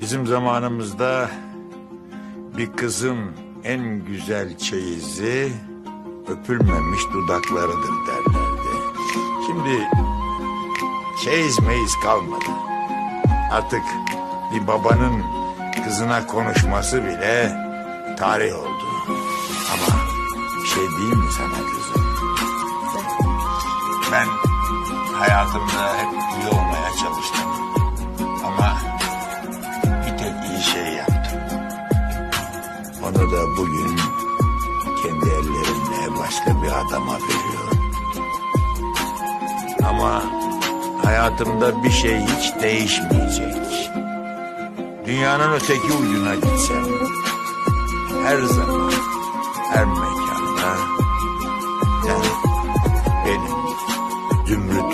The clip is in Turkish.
Bizim zamanımızda bir kızın en güzel çeyizi öpülmemiş dudaklarıdır derlerdi. Şimdi çeyiz meyiz kalmadı. Artık bir babanın kızına konuşması bile tarih oldu. Ama bir şey değil mi sana kızım? Ben hayatımda hep iyi olmaya çalıştım. Onu da bugün kendi ellerimle başka bir adama veriyorum. Ama hayatımda bir şey hiç değişmeyecek. Dünyanın öteki ucuna gitsem her zaman her mekanda sen benim zümrüt